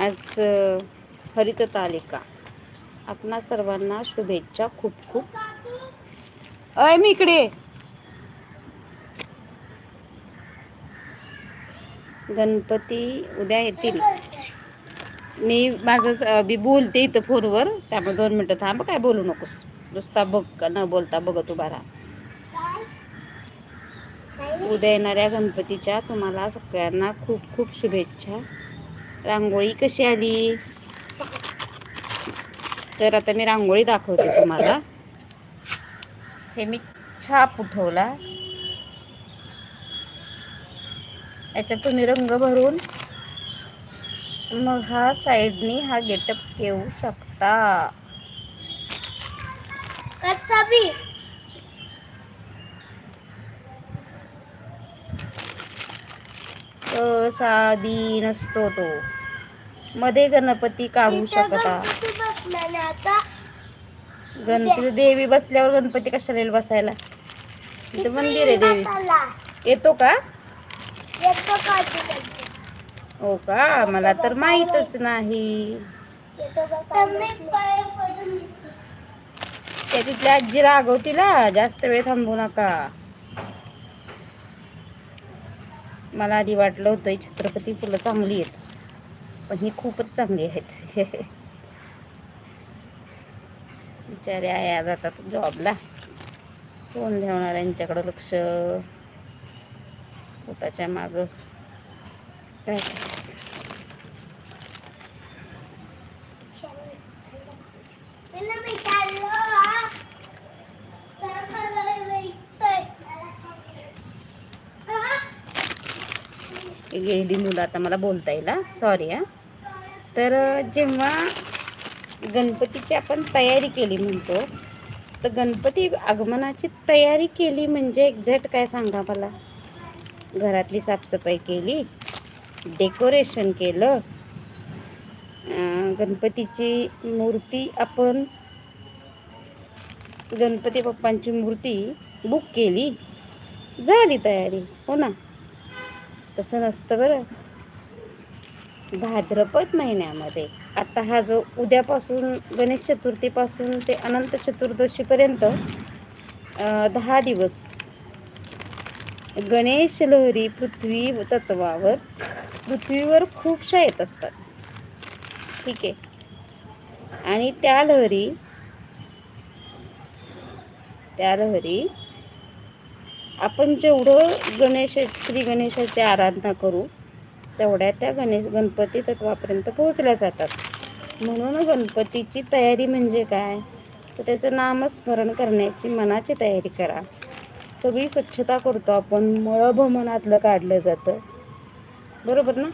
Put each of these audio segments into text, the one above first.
आज हरिततालिका हरित तालिका. आपणा सर्वांना शुभेच्छा खूप खूप. अय मी इकडे गणपती उद्या येतील. मी माझं मी बोलते इथं फोनवर त्यामुळे दोन मिनटं थांब काय बोलू नकोस. नुसता बघ न बोलता बघत उभा राहा. उद्या येणाऱ्या गणपतीच्या तुम्हाला सगळ्यांना खूप खूप शुभेच्छा. रांगोळी कशी आली? तर आता मी रांगोळी दाखवते तुम्हाला. हे मी छाप उठवला. याच्यात तुम्ही रंग भरून मग हा साईडनी हा गेटअप घेऊ शकता कसा बी साधी नसतो तो. मध्ये गणपती काढू शकता. गणपती देवी बसल्यावर गणपती कशाला येईल बसायला? इथं मंदिर आहे देवी. येतो का? हो का? मला तर माहीतच नाही. त्या तिथल्या आजी रागवतीला जास्त वेळ थांबू नका. मला आधी वाटलं होतं ही छत्रपती फुलं चांगली आहेत. पण ही खूपच चांगली आहेत. बिचारे आया जातात जॉबला. कोण ठेवणार यांच्याकडं लक्ष. पोटाच्या मागं. काय करायचं पहिलं मी चाललो, हा. तर मला जायचंय. हा? गेली मुलं आता मला बोलता येईल सॉरी हा. तर जेव्हा गणपतीची आपण तयारी केली म्हणतो तर गणपती आगमनाची तयारी केली म्हणजे एक्झॅक्ट काय सांगा मला? घरातली साफसफाई केली डेकोरेशन केलं गणपतीची मूर्ती आपण गणपती बाप्पांची मूर्ती बुक केली झाली तयारी. हो ना? तसं नसतं बरं. भाद्रपद महिन्यामध्ये. आता हा जो उद्यापासून गणेश चतुर्थीपासून ते अनंत चतुर्दशीपर्यंत दहा दिवस गणेश लहरी पृथ्वी तत्वावर पृथ्वीवर खूपशा येत असतात. ठीक आहे. आणि त्या लहरी त्या लहरी आपण जेवढं गणेश श्री गणेशाची आराधना करू तेवढ्या त्या गणेश गणपती तत्वापर्यंत पोहोचल्या जातात. म्हणून गणपतीची तयारी म्हणजे काय? तर त्याचं नामस्मरण करण्याची मनाची तयारी करा. सगळी स्वच्छता करतो आपण मळभ मनातलं काढलं जातं. बरोबर ना?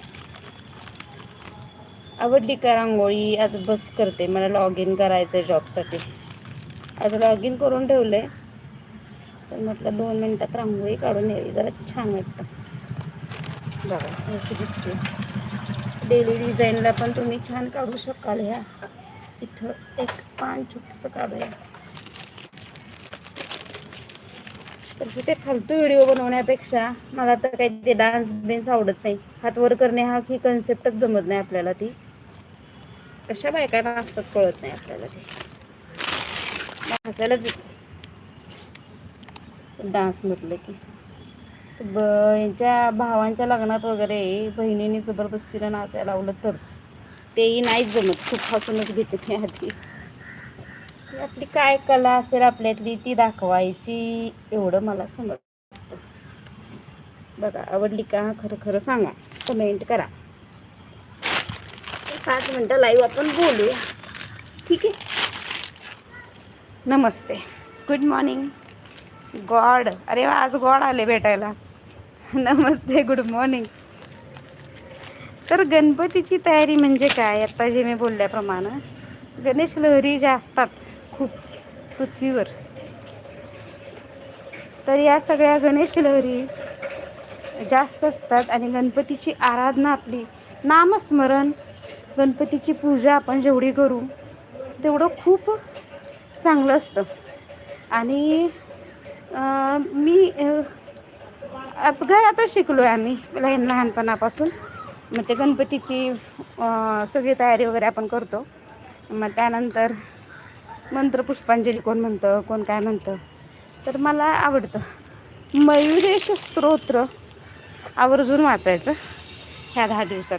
आवडली का रांगोळी? आज बस करते. मला लॉग इन करायचं आहे जॉबसाठी आज लॉग इन करून ठेवलं आहे तर म्हटलं दोन मिनटात रांगोळी काढून यावी जरा छान वाटतं. बघा अशी दिसते. डेली डिझाईनला पण तुम्ही छान काढू शकाल ह्या. इथं एक पान छोटंसं काढूया. तसं ते फालतू व्हिडिओ बनवण्यापेक्षा मला तर काही ते डान्स बिन्स आवडत नाही. हात वर करणे हा ही कन्सेप्टच जमत नाही आपल्याला ती. कशा बायका नाचतात कळत नाही आपल्याला ते. नाचायलाच डान्स म्हटलं की. ब यांच्या भावांच्या लग्नात वगैरे बहिणीने जबरदस्तीनं नाचायला लावलं तरच. तेही नाहीच जमत. खूप हसूनच घेते ते आधी. आपली काय कला असेल आपल्यातली ती दाखवायची एवढं मला समजतं. बघा आवडली का? खरं खरं सांगा. कमेंट करा. पाच मिनटं लाईव्ह आपण बोलूया. ठीक आहे? नमस्ते. Good morning God. अरे वा आज गॉड आले भेटायला. नमस्ते गुड मॉर्निंग. तर गणपतीची तयारी म्हणजे काय? आत्ता जे मी बोलल्याप्रमाणे गणेश लहरी ज्या असतात खूप पृथ्वीवर. तर या सगळ्या गणेश लहरी जास्त असतात आणि गणपतीची आराधना आपली नामस्मरण गणपतीची पूजा आपण जेवढी करू तेवढं खूप चांगलं असतं. आणि मी अं, घरातच शिकलो आहे आम्ही लहान लहानपणापासून. मग ते गणपतीची सगळी तयारी वगैरे आपण करतो. मग त्यानंतर मंत्र पुष्पांजली कोण म्हणतं कोण काय म्हणतं. तर मला आवडतं. मयुरेश स्तोत्र आवर्जून वाचायचं ह्या दहा दिवसात.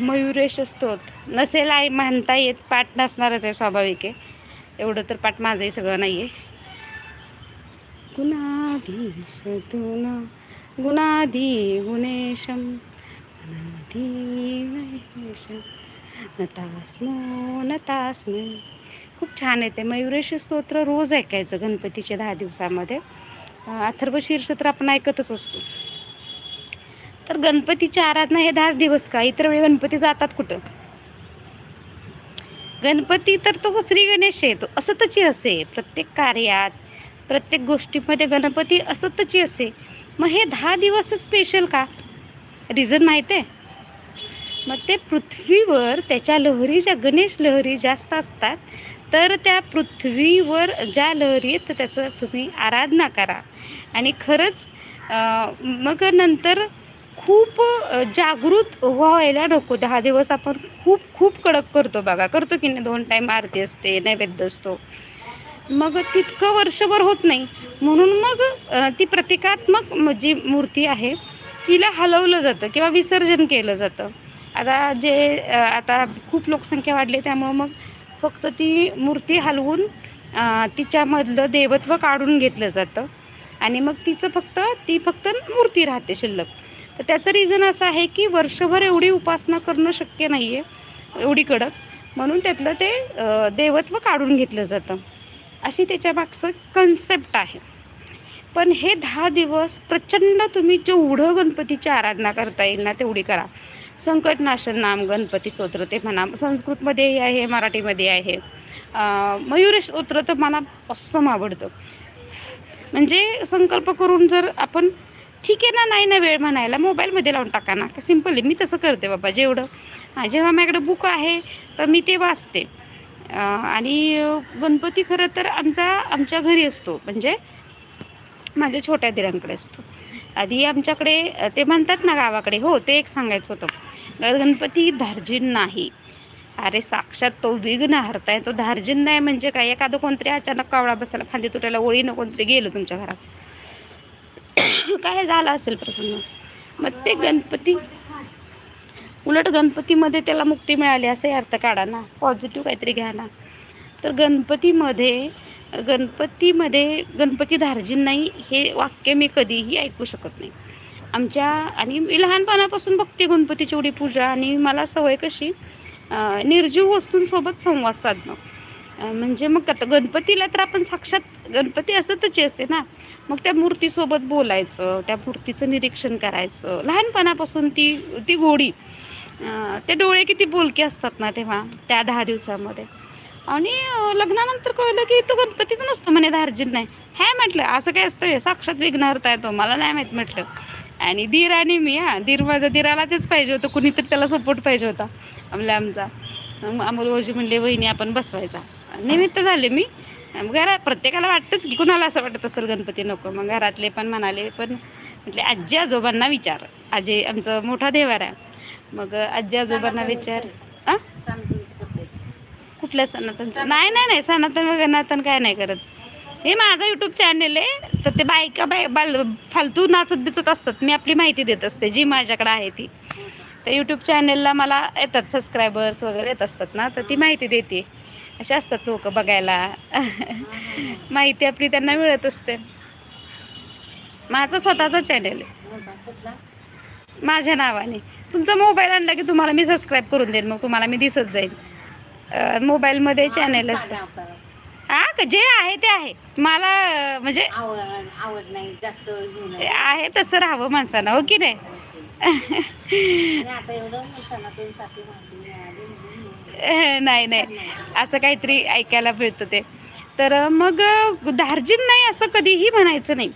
मयुरेश स्तोत नसेल आई म्हणता येत पाठ नसणारच आहे स्वाभाविक आहे. एवढं तर पाठ माझंही सगळं नाही आहे गुणाधीश तुना गुणाधी गुणेशम गुणाधी गुणेशम नतास्मो नतास्मो। खूप छान आहे ते. मयुरेश स्तोत्र रोज ऐकायचं गणपतीच्या दहा दिवसामध्ये. अथर्व शीर्ष तर आपण ऐकतच असतो. तर गणपतीची आराधना हे दहाच दिवस का? इतर वेळी गणपती जातात कुठं? गणपती तर तो श्री गणेश आहे. तो असतच असे प्रत्येक कार्यात. प्रत्येक गोष्टीमध्ये गणपती असतची असे. मग हे दहा दिवस स्पेशल का? रिझन माहीत आहे? मग ते पृथ्वीवर त्याच्या लहरी ज्या गणेश लहरी जास्त असतात तर त्या पृथ्वीवर ज्या लहरी आहेत तर त्याचं तुम्ही आराधना करा. आणि खरंच मग नंतर खूप जागृत व्हायला नको. दहा दिवस आपण खूप खूप कडक करतो बघा. करतो की नाही? दोन टाईम आरती असते नैवेद्य असतो. मग तितकं वर्षभर होत नाही. म्हणून मग ती प्रतिकात्मक जी मूर्ती आहे तिला हलवलं जातं किंवा विसर्जन केलं जातं. आता जे आता खूप लोकसंख्या वाढली त्यामुळं मग फक्त ती मूर्ती हलवून तिच्यामधलं देवत्व काढून घेतलं जातं. आणि मग तिचं फक्त ती फक्त मूर्ती राहते शिल्लक. तर त्याचं रिझन असं आहे की वर्षभर एवढी उपासना करणं शक्य नाही आहे एवढी कडक. म्हणून त्यातलं ते देवत्व काढून घेतलं जातं. अशी त्याच्या मागचं कन्सेप्ट आहे. पण हे दहा दिवस प्रचंड तुम्ही जेवढं गणपतीची आराधना करता येईल ना तेवढी करा. संकटनाशन नाम गणपती स्तोत्र ते म्हणा. संस्कृतमध्येही आहे मराठीमध्ये आहे. मयूर स्तोत्र तर मला असं आवडतं. म्हणजे संकल्प करून जर आपण ठीक आहे ना नाही ना वेळ म्हणायला मोबाईलमध्ये लावून टाका ना. सिंपल सिम्पली मी तसं करते बाबा जेवढं. हां जेव्हा माझ्याकडे बुक आहे तर मी ते वाचते. आणि गणपती खरं तर आमचा आमच्या घरी असतो. म्हणजे माझ्या छोट्या दिरांकडे असतो. आधी आमच्याकडे ते म्हणतात ना गावाकडे हो ते एक सांगायचं होतं. गणपती धार्जिन नाही. अरे साक्षात तो विघ्न हरताय. तो धार्जिन नाही म्हणजे काय? एखादं कोणतरी अचानक कावळा बसायला फांदी तुटायला ओळीनं कोणतरी गेलं तुमच्या घरात. काय झालं असेल प्रसंग? मग ते गणपती उलट गणपतीमध्ये त्याला मुक्ती मिळाली असाही अर्थ काढा ना. पॉझिटिव्ह काहीतरी घ्या ना. तर गणपतीमध्ये गणपतीमध्ये गणपती धार्जिन नाही हे वाक्य मी कधीही ऐकू शकत नाही. आमच्या आणि मी लहानपणापासून बघते गणपतीची एवढी पूजा आणि मला सवय कशी निर्जीव वस्तूंसोबत संवाद साधणं. म्हणजे मग आता गणपतीला तर आपण साक्षात गणपती असतच असते ना. मग त्या मूर्तीसोबत बोलायचं त्या मूर्तीचं निरीक्षण करायचं. लहानपणापासून ती ती गोडी ते डोळे किती बोलके असतात ना तेव्हा त्या दहा दिवसामध्ये. आणि लग्नानंतर कळलं की तो गणपतीच नसतो म्हणे धार्जिन नाही. हे म्हटलं असं काय असतं? साक्षात विघ्नहर्ता येतो मला नाही माहीत म्हटलं. आणि दीर आणि मी हा धीर माझा दिराला तेच पाहिजे होतं कुणीतरी त्याला सपोर्ट पाहिजे होता. आमला आमचा. मग अमोल म्हणले वहिनी आपण बसवायचा. निमित्त झाले मी. घरात प्रत्येकाला वाटतंच की कुणाला असं वाटत असेल गणपती नको. मग घरातले पण म्हणाले पण म्हटले आजी आजोबांना विचार. आजी आमचं मोठा देवार आहे. मग आजी आजोबांना विचार. आ? कुठल्या सनातनचं नाही नाही नाही. सनातन वगैरे नातन काय नाही करत. हे माझा यूट्यूब चॅनेल आहे. तर ते बायका बाय बाल फालतू नाचत बिचत असतात. मी आपली माहिती देत असते. जी माझ्याकडे आहे ती. त्या यूट्यूब चॅनेलला मला येतात सबस्क्रायबर्स वगैरे येत असतात ना तर ती माहिती देते. असे असतात लोक बघायला. माहिती आपली त्यांना मिळत असते. माझं स्वतःचं चॅनेल आहे. माझ्या नावाने. तुमचा मोबाईल आणला की तुम्हाला मी सबस्क्राईब करून देईन मग तुम्हाला मी दिसत जाईल मोबाईलमध्ये चॅनेल असतं. हा का जे आहे ते आहे. मला म्हणजे आवड नाही जास्त आहे तसं राहावं माणसानं हो की नाही? नाही नाही. असं काहीतरी ऐकायला मिळतं ते. तर मग धार्जिन नाही असं कधीही म्हणायचं नाही.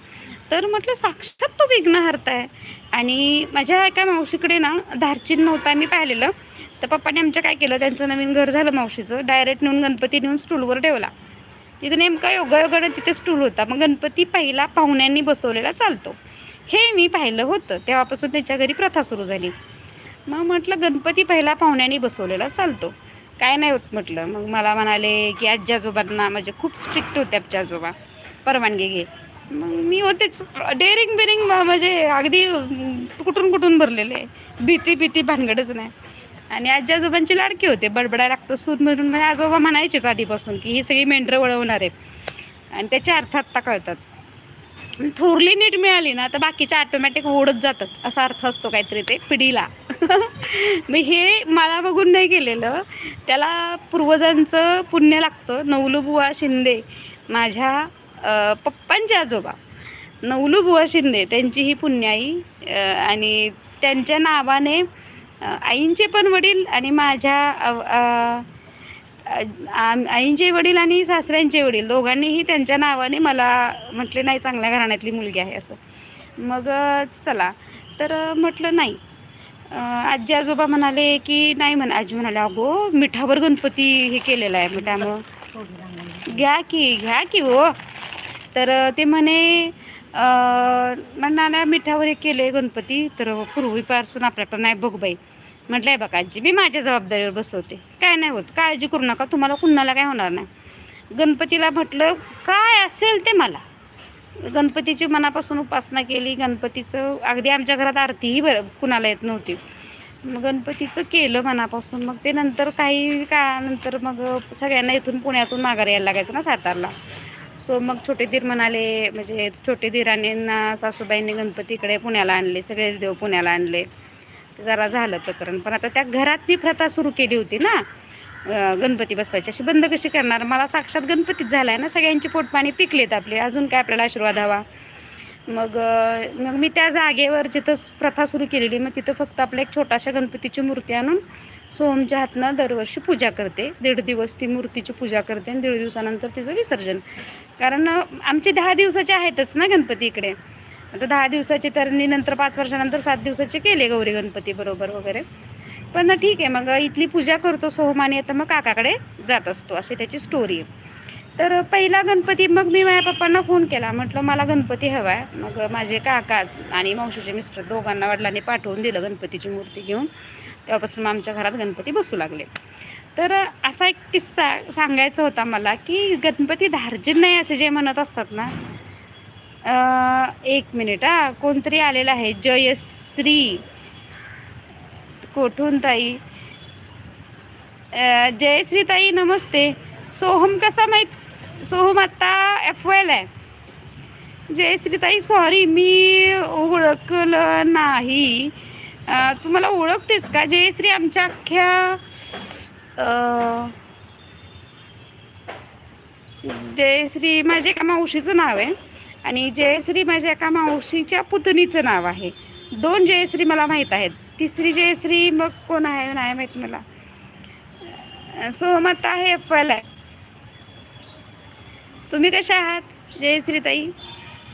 तर म्हटलं साक्षात तो विघ्न आहे. आणि माझ्या एका मावशीकडे ना धार्जिन नव्हता मी पाहिलेलं. तर पप्पाने आमच्या काय केलं त्यांचं नवीन घर झालं मावशीचं. डायरेक्ट नेऊन गणपती नेऊन स्टूलवर ठेवला. तिथे नेमका योगायोगानं तिथे स्टूल होता. मग गणपती पहिला पाहुण्यांनी बसवलेला चालतो. हे मी पाहिलं होतं. तेव्हापासून त्यांच्या घरी प्रथा सुरू झाली. मग म्हटलं गणपती पहिला पाहुण्यांनी बसवलेला चालतो. काय नाही होत म्हटलं. मग मला म्हणाले की आजी आजोबांना म्हणजे खूप स्ट्रिक्ट होते आजी आजोबा परवानगी घे. मग मी होतेच. डेअरिंग बिरिंग म्हणजे अगदी कुठून कुठून भरलेले भीती भीती भानगडच नाही. आणि आजी आजोबांची लाडकी होते. बडबडायला लागतं सूद म्हणून म्हणजे आजोबा म्हणायचेच आधीपासून की ही सगळी मेंढरं वळवणार आहेत. आणि त्याच्या अर्थात आत्ता कळतात. थोरली नीट मिळाली ना तर बाकीच्या ऑटोमॅटिक ओढत जातात. असा अर्थ असतो काहीतरी ते पिढीला. मग हे मला बघून नाही केलेलं त्याला पूर्वजांचं पुण्य लागतं. नवलूबुवा शिंदे माझ्या पप्पांचे आजोबा. नवलूबुवा शिंदे त्यांची ही पुण्याई आणि त्यांच्या नावाने आईंचे पण वडील आणि माझ्या आईंचे वडील आणि सासऱ्यांचे वडील दोघांनीही त्यांच्या नावाने मला म्हटले नाही चांगल्या घराण्यातली मुलगी आहे असं. मग चला. तर म्हटलं नाही. आजी आजोबा म्हणाले की नाही म्हणा आजी म्हणाले अगो मिठावर गणपती हे केलेला आहे मग त्यामुळं. घ्या की घ्या की हो. तर ते म्हणे अ, मिठावर हे केले गणपती तर पूर्वीपासून आपल्याकडं नाही बघ बाई. म्हटलं आहे बघा आजी मी माझ्या जबाबदारीवर बसवते. काय नाही होत. काळजी करू नका. तुम्हाला कुणाला काय होणार नाही. गणपतीला म्हटलं काय असेल ते मला. गणपतीची मनापासून उपासना केली. गणपतीचं अगदी आमच्या घरात आरतीही बरं कुणाला येत नव्हती. मग गणपतीचं केलं मनापासून. मग ते नंतर काही काळानंतर मग सगळ्यांना इथून पुण्यातून माघार यायला लागायचं ना सातारला. सो मग छोटे धीर म्हणाले म्हणजे छोटे धीराने सासूबाईंनी गणपतीकडे पुण्याला आणले. सगळेच देव पुण्याला आणले. जरा झालं प्रकरण. पण आता त्या घरात मी प्रथा सुरू केली होती ना गणपती बसवायची. अशी बंद कशी करणार? मला साक्षात गणपतीच झाला आहे ना सगळ्यांची पोटपाणी पिकलेत आपले. अजून काय आपल्याला आशीर्वाद हवा? मग मग मी त्या जागेवर जिथं प्रथा सुरू केलेली मग तिथं फक्त आपल्या एक छोटाशा गणपतीची मूर्ती आणून सोमच्या हातनं दरवर्षी पूजा करते. दीड दिवस ती मूर्तीची पूजा करते आणि दीड दिवसानंतर तिचं विसर्जन. कारण आमचे दहा दिवसाचे आहेतच ना गणपती इकडे. आता दहा दिवसाचे तर मी नंतर पाच वर्षानंतर सात दिवसाचे केले गौरी गणपती बरोबर वगैरे. पण ठीक आहे मग इथली पूजा करतो सोहमाने तर मग काकाकडे जात असतो अशी त्याची स्टोरी आहे. तर पहिला गणपती मग मी माझ्या पप्पांना फोन केला म्हटलं मला गणपती हवा आहे. मग माझे काका आणि मावशीचे मिस्टर दोघांना वडिलांनी पाठवून दिलं गणपतीची मूर्ती घेऊन. तेव्हापासून मग आमच्या घरात गणपती बसू लागले. तर असा एक किस्सा सांगायचा होता मला की गणपती धार्जिन नाही असे जे म्हणत असतात ना एक मिनिट हां. कोणतरी आलेलं आहे. जयश्री. कोठून ताई? जयश्री ताई नमस्ते. सोहम कसा माहीत? सोहम आत्ता एफ एल आहे. जयश्री ताई सॉरी मी ओळखलं नाही. तुम्हाला ओळखतेस का? जयश्री आमच्या अख्ख्या जयश्री माझे एका मावशीचं नाव आहे. आणि जयश्री माझ्या एका मावशीच्या पुतणीचं नाव आहे. दोन जयश्री मला माहीत आहेत. तिसरी जयश्री मग कोण आहे नाही माहीत मला. सोहमत आहे फल आहे. तुम्ही कशा आहात? जयश्री ताई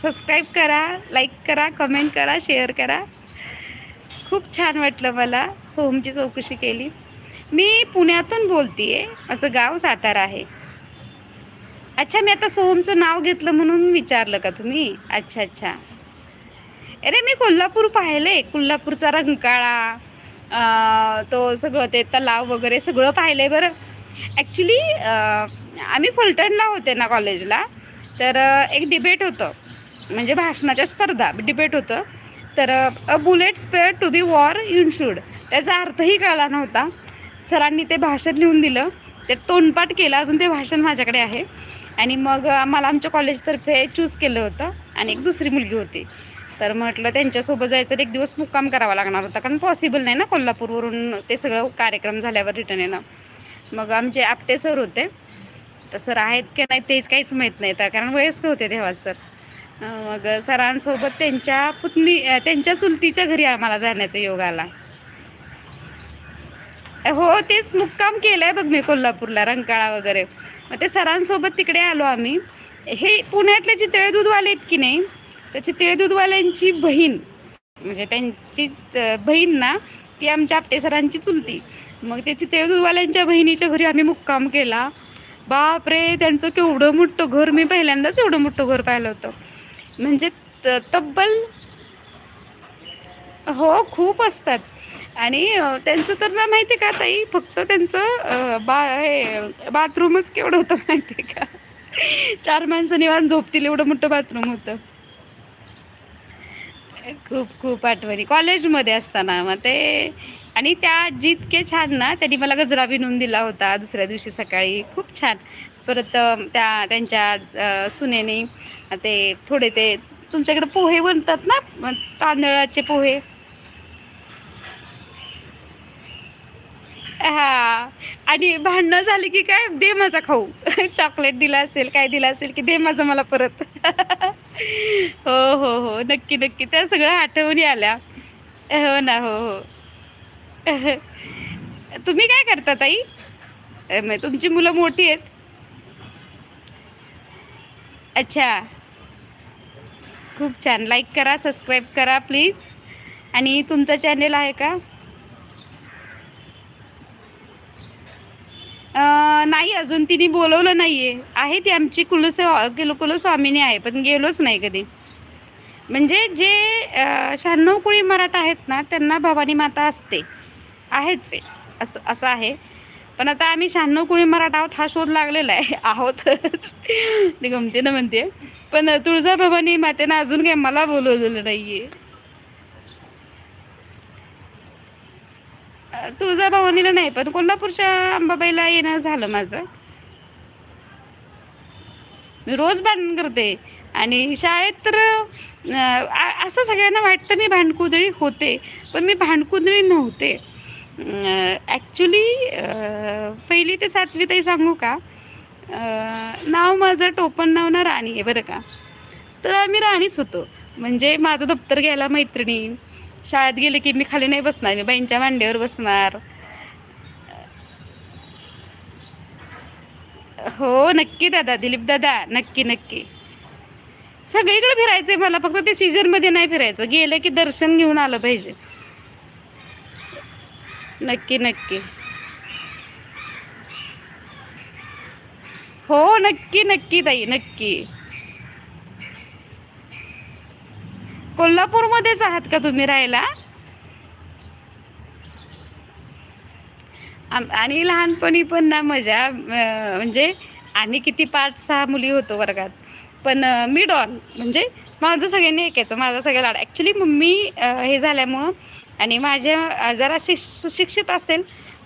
सबस्क्राईब करा लाईक करा कमेंट करा शेअर करा. खूप छान वाटलं मला सोहमची चौकशी केली. मी पुण्यातून बोलते आहे माझं गाव सातारा आहे. अच्छा मी आता सोहमचं नाव घेतलं म्हणून विचारलं का तुम्ही? अच्छा अच्छा. अरे मी कोल्हापूर पाहिलं आहे कोल्हापूरचा रंकाळा तो सगळं ते तलाव वगैरे सगळं पाहिलं आहे बरं ॲक्च्युली आम्ही फलटणला होते ना कॉलेजला तर एक डिबेट होतं. म्हणजे भाषणाच्या स्पर्धा डिबेट होतं. तर a bullet spare to be war in should त्याचा अर्थही कळला नव्हता. सरांनी ते भाषण लिहून दिलं. ते तोंडपाठ केलं. अजून ते भाषण माझ्याकडे आहे. आणि मग आम्हाला आमच्या कॉलेजतर्फे चूज केलं होतं आणि एक दुसरी मुलगी होती. तर म्हटलं त्यांच्यासोबत जायचं तर एक दिवस मुक्काम करावा लागणार होता. कारण पॉसिबल नाही ना कोल्हापूरवरून ते सगळं कार्यक्रम झाल्यावर रिटर्न येणं. मग आमचे आपटे सर होते. तर सर आहेत की नाही तेच काहीच माहीत नाही तर कारण वयस्क होते तेव्हा सर मग सरांसोबत त्यांच्या पुतणी त्यांच्या चुलतीच्या घरी आम्हाला जाण्याचा योग आला. हो तेच मुक्काम केलं आहे बघ मी कोल्हापूरला रंकाळा वगैरे. मग ते सरांसोबत तिकडे आलो आम्ही. हे पुण्यातले चितळे दूधवाले आहेत की नाही तर चितळे दूधवाल्यांची बहीण म्हणजे त्यांची बहीण ना ती आमच्या आपटे सरांची चुलती. मग ते चितळे दूधवाल्यांच्या बहिणीच्या घरी आम्ही मुक्काम केला. बापरे त्यांचं केवढं मोठं घर मी पहिल्यांदाच एवढं मोठं घर पाहिलं होतं. म्हणजे त- तब्बल हो खूप असतात. आणि त्यांचं तर ना माहिती आहे का ताई फक्त त्यांचं बा हे बाथरूमच केवढं होतं माहिती आहे का? चार माणसं निवांत झोपतील एवढं मोठं बाथरूम होतं. खूप खूप आठवणी. कॉलेजमध्ये असताना मग ते आणि त्या जितके छान ना त्यांनी मला गजरा विणून दिला होता दुसऱ्या दिवशी सकाळी. खूप छान. परत त्या त्यांच्या सुनेने ते थोडे ते तुमच्याकडे पोहे बनतात ना तांदळाचे पोहे? हा. आणि भांडणं झाली की काय? दे माझा खाऊ. चॉकलेट दिला असेल काय दिलं असेल की दे माझं मला परत. हो हो हो. नक्की नक्की. त्या सगळ्या आठवणी आल्या. हो ना हो हो. तुम्ही काय करता ताई? मग तुमची मुलं मोठी आहेत? अच्छा. खूप छान. लाईक करा सबस्क्राईब करा प्लीज आणि तुमचा चॅनेल आहे का? नाही अजून तिने बोलवलं नाही आहे आहे ती आमची कुलस कुलस्वामिनी आहे पण गेलोच नाही कधी. म्हणजे जे शहाण्णव कुळी मराठा आहेत ना त्यांना भवानी माता असते. आहेच आहे. असं असं आहे. पण आता आम्ही शहाण्णव कुळी मराठा आहोत हा शोध लागलेला आहे. आहोतच. ते ना म्हणते पण तुळजा भवानी मातेनं अजून काही मला बोलवलेलं नाही आहे तुळजाभवानीला नाही पण कोल्हापूरच्या अंबाबाईला येणं झालं माझं. मी रोज भांडण करते. आणि शाळेत तर आ- असं सगळ्यांना वाटतं मी भांडकुदळी होते पण मी भांडकुदळी नव्हते. ॲक्च्युली पहिली ते सातवी ताई सांगू का? नाव माझं टोपण नाव ना राणी आहे बरं का? तर आम्ही राणीच होतो. म्हणजे माझं दप्तर घ्यायला मैत्रिणी शाळेत गेले की मी खाली नाही बसणार मी बाईंच्या मांडीवर बसणार. हो नक्की दादा दिलीप दादा नक्की नक्की. सगळीकडे फिरायचं आहे मला फक्त ते सीझनमध्ये नाही फिरायचं. गेलं की दर्शन घेऊन आलं पाहिजे. नक्की नक्की. हो नक्की नक्की ताई नक्की. कोल्हापूरमध्येच आहात का तुम्ही राहायला? आणि लहानपणी पण ना मजा म्हणजे आम्ही किती पाच सहा मुली होतो वर्गात. पण मी डॉन म्हणजे माझं सगळ्यांनी ऐकायचं माझं सगळं लाड. ॲक्च्युली मम्मी हे झाल्यामुळं आणि माझ्या जरा शिक सुशिक्षित असेल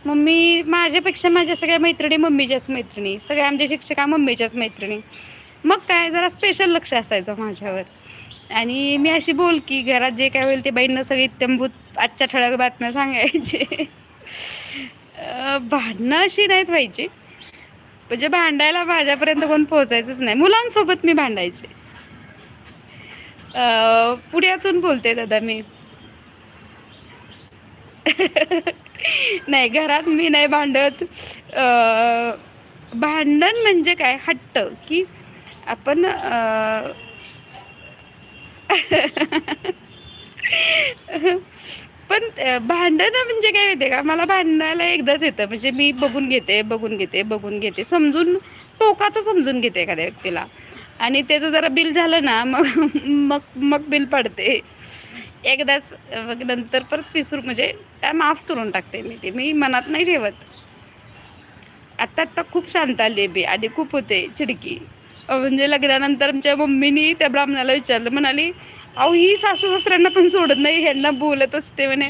मम्मी माझ्यापेक्षा माझ्या सगळ्या मैत्रिणी मम्मीच्याच मैत्रिणी. सगळ्या आमच्या शिक्षका मम्मीच्याच मैत्रिणी. मग काय जरा स्पेशल लक्ष असायचं माझ्यावर. आणि मी अशी बोल की घरात जे काय होईल ते बाईंना सगळी तंबूत आजच्या ठळक बातम्या सांगायचे. भांडणं अशी नाहीत व्हायची. म्हणजे भांडायला माझ्यापर्यंत कोण पोहोचायचंच नाही. मुलांसोबत मी भांडायचे. पुण्यातून बोलते दादा मी. नाही घरात मी नाही भांडत. भांडण म्हणजे काय? हट्ट की आपण पण भांडणं म्हणजे काय माहिती का? मला भांडायला एकदाच येतं. म्हणजे मी बघून घेते बघून घेते बघून घेते. समजून टोकाचं समजून घेते एखाद्या व्यक्तीला. आणि त्याचं जरा बिल झालं ना मग मग मग बिल पडते. एकदाच मग नंतर परत विसरू म्हणजे त्या माफ करून टाकते मी ते. मी मनात नाही ठेवत. आत्ता आत्ता खूप शांत आली आहे बी आधी खूप होते चिडकी. म्हणजे लग्नानंतर आमच्या मम्मीनी त्या ब्राह्मणाला विचारलं म्हणाली अहो ही सासू सासऱ्यांना पण सोडत नाही ह्यांना बोलत असते म्हणे.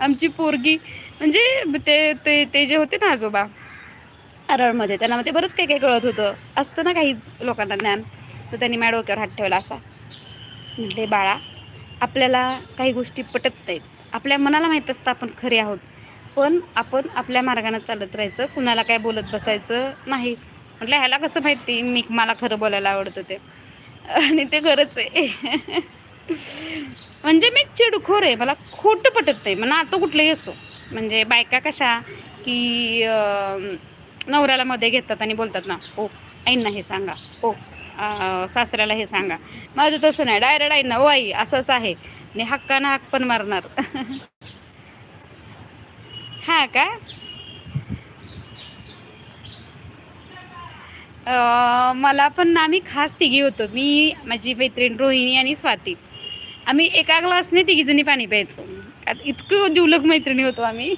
आमची पोरगी म्हणजे ते ते ते जे होते ना आजोबा अरळमध्ये त्यांना मग ते बरंच काही काही कळत होतं. असतं ना काही लोकांना ज्ञान. तर त्यांनी मॅडोक्यावर हात ठेवला असा. म्हटले बाळा आपल्याला काही गोष्टी पटत नाहीत आपल्या मनाला माहीत असतं आपण खरे आहोत. पण आपण आपल्या मार्गाने चालत राहायचं कुणाला काय बोलत बसायचं नाही. म्हटलं ह्याला कसं माहिती? मी मला खरं बोलायला आवडतं ते. आणि ते खरंच आहे. म्हणजे मी चिडखोर आहे. मला खोटं पटत नाही. मग आता कुठलंही असो. म्हणजे बायका कशा की नवऱ्याला मध्ये घेतात आणि बोलतात ना ओ आईंना हे सांगा. ओ सासऱ्याला हे सांगा. माझं तसं नाही. डायरेक्ट आईंना ओ आई असंच आहे. आणि हक्कानं हक्क पण मारणार. हां का? मला पण आम्ही खास तिघी होतो. मी माझी मैत्रीण रोहिणी आणि स्वाती. आम्ही एका ग्लासने तिघीजणी पाणी प्यायचो. आता इतकं जिवलग मैत्रिणी होतो आम्ही.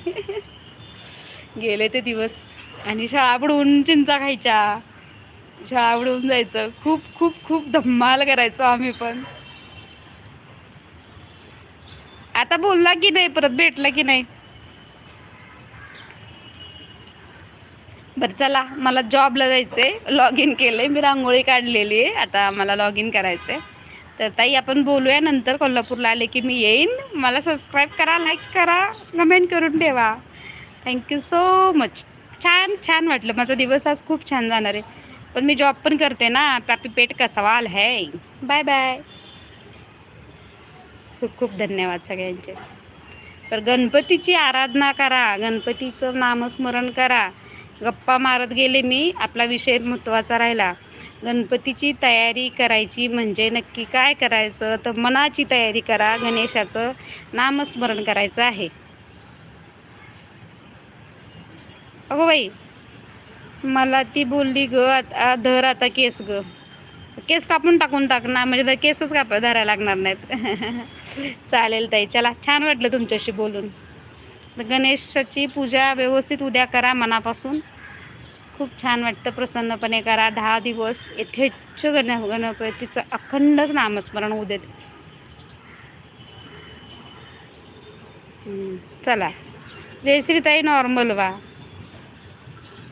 गेले ते दिवस. आणि शाळा बुडवून चिंचा खायच्या. शाळा बुडवून जायचं. खूप खूप खूप धम्माल करायचो आम्ही पण. आता बोलला की नाही परत भेटला की नाही. बरं चला मला जॉबला जायचं आहे लॉग इन केलं आहे मी रांगोळी काढलेली आहे. आता मला लॉग इन करायचं आहे तर ताई आपण बोलूया नंतर. कोल्हापूरला आले की मी येईन. मला सबस्क्राईब करा लाईक करा कमेंट करून ठेवा. थँक्यू सो मच छान छान वाटलं. माझा दिवस आज खूप छान जाणार आहे. पण मी जॉब पण करते ना. पापी पेट का सवाल है. बाय बाय खूप खूप धन्यवाद सगळ्यांचे. तर गणपतीची आराधना करा. गणपतीचं नामस्मरण करा. गप्पा मारत गेले मी. आपला विषय महत्त्वाचा राहिला. गणपतीची तयारी करायची म्हणजे नक्की काय करायचं? तर मनाची तयारी करा. गणेशाचं नामस्मरण करायचं आहे. अगो बाई मला ती बोलली ग आता धर आता केस ग. केस कापून टाकून टाक ना म्हणजे तर केसच काप धरायला लागणार नाहीत. चालेल ताई चला. छान वाटलं तुमच्याशी बोलून. तर गणेशाची पूजा व्यवस्थित उद्या करा मनापासून. खूप छान वाटतं प्रसन्नपणे करा दहा दिवस यथेच्छ गण गणपतीचं अखंडच नामस्मरण होऊ देत. चला. जयश्रीताई नॉर्मल वा.